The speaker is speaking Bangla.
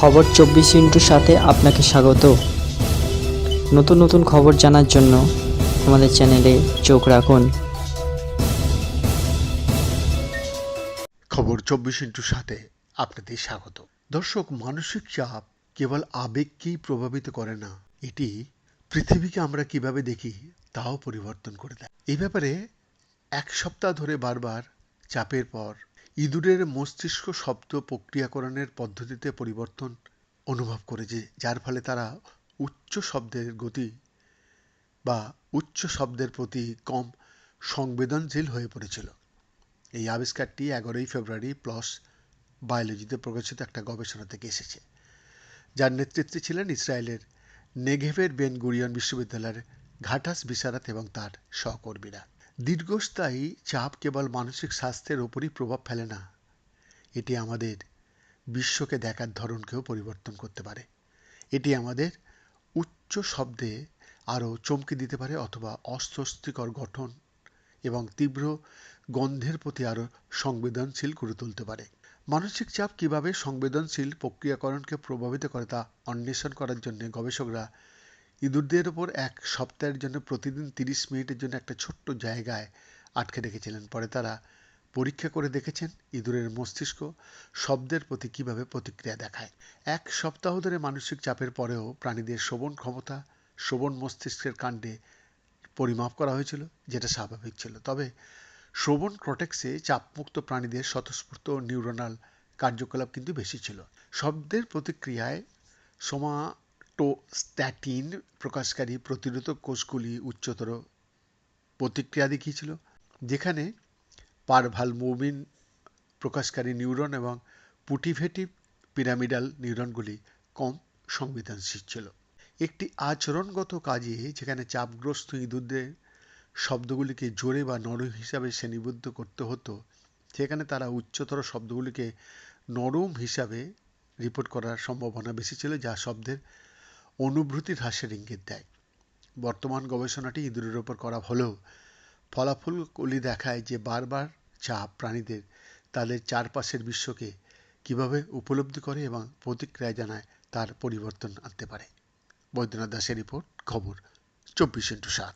খবর চব্বিশ ইন্টুর সাথে আপনাকে স্বাগত। নতুন নতুন খবর জানার জন্য আমাদের চ্যানেলে চোখ রাখুন। খবর চব্বিশ ইন্টুর সাথে আপনাদের স্বাগত। দর্শক, মানসিক চাপ কেবল আবেগকেই প্রভাবিত করে না, এটি পৃথিবীকে আমরা কীভাবে দেখি তাও পরিবর্তন করে দেয়। এই ব্যাপারে এক সপ্তাহ ধরে বারবার চাপের পর ইঁদুরের মস্তিষ্ক শব্দ প্রক্রিয়াকরণের পদ্ধতিতে পরিবর্তন অনুভব করেছে যার ফলে তারা উচ্চ শব্দের গতি বা উচ্চ শব্দের প্রতি কম সংবেদনশীল হয়ে পড়েছিল। এই আবিষ্কারটি এগারোই ফেব্রুয়ারি প্লস বায়োলজিতে প্রকাশিত একটা গবেষণা থেকে এসেছে। যার নেতৃত্বে ছিলেন ইসরায়েলের নেঘেভের বেন গুরিয়ন বিশ্ববিদ্যালয়ের ঘাটাস বিসারাত এবং তার সহকর্মীরা। দীর্ঘস্থায়ী চাপ কেবল মানসিক স্বাস্থ্যের ওপরই প্রভাব ফেলে না, এটি আমাদের বিশ্বকে দেখার ধরনকেও পরিবর্তন করতে পারে। এটি আমাদের উচ্চ শব্দে আরও চমকে দিতে পারে অথবা অস্বস্তিকর গঠন এবং তীব্র গন্ধের প্রতি আরও সংবেদনশীল করে তুলতে পারে। মানসিক চাপ কীভাবে সংবেদনশীল প্রক্রিয়াকরণকে প্রভাবিত করে তা অন্বেষণ করার জন্য গবেষকরা ইঁদুরদের ওপর এক সপ্তাহের জন্য প্রতিদিন তিরিশ মিনিটের জন্য একটা ছোট্ট জায়গায় আটকে রেখেছিলেন। পরে তারা পরীক্ষা করে দেখেছেন ইঁদুরের মস্তিষ্ক শব্দের প্রতি কীভাবে প্রতিক্রিয়া দেখায়। এক সপ্তাহ ধরে মানসিক চাপের পরেও প্রাণীদের শ্রবণ ক্ষমতা শ্রবণ মস্তিষ্কের কাণ্ডে পরিমাপ করা হয়েছিল, যেটা স্বাভাবিক ছিল। তবে শ্রবণ কর্টেক্সে চাপমুক্ত প্রাণীদের স্বতঃস্ফূর্ত নিউরোনাল কার্যকলাপ কিন্তু বেশি ছিল। শব্দের প্রতিক্রিয়ায় সোমাটোস্ট্যাটিন প্রকাশকারী প্রতিরোধক কোষগুলি উচ্চতর প্রতিক্রিয়া দেখিয়েছিল, যেখানে পারভালমুবিন প্রকাশকারী নিউরন এবং পুটিভেটিভ পিরামিডাল নিউরনগুলি কম সংবেদনশীল ছিল। একটি আচরণগত কাজে যেখানে চাপগ্রস্ত ইঁদুরদের শব্দগুলিকে জোরে বা নরম হিসাবে শ্রেণীবদ্ধ করতে হতো, সেখানে তারা উচ্চতর শব্দগুলিকে নরম হিসাবে রিপোর্ট করার সম্ভাবনা বেশি ছিল, যা শব্দের অনুভূতির হ্রাসের ইঙ্গিত দেয়। বর্তমান গবেষণাটি ইঁদুরের ওপর করা হলেও ফলাফলগুলি দেখায় যে বারবার চাপ প্রাণীদের তাদের চারপাশের বিশ্বকে কীভাবে উপলব্ধি করে এবং প্রতিক্রিয়া জানায় তার পরিবর্তন আনতে পারে। বৈদ্যনাথ দাসের রিপোর্ট, খবর, চব্বিশ ইন্টু সাত।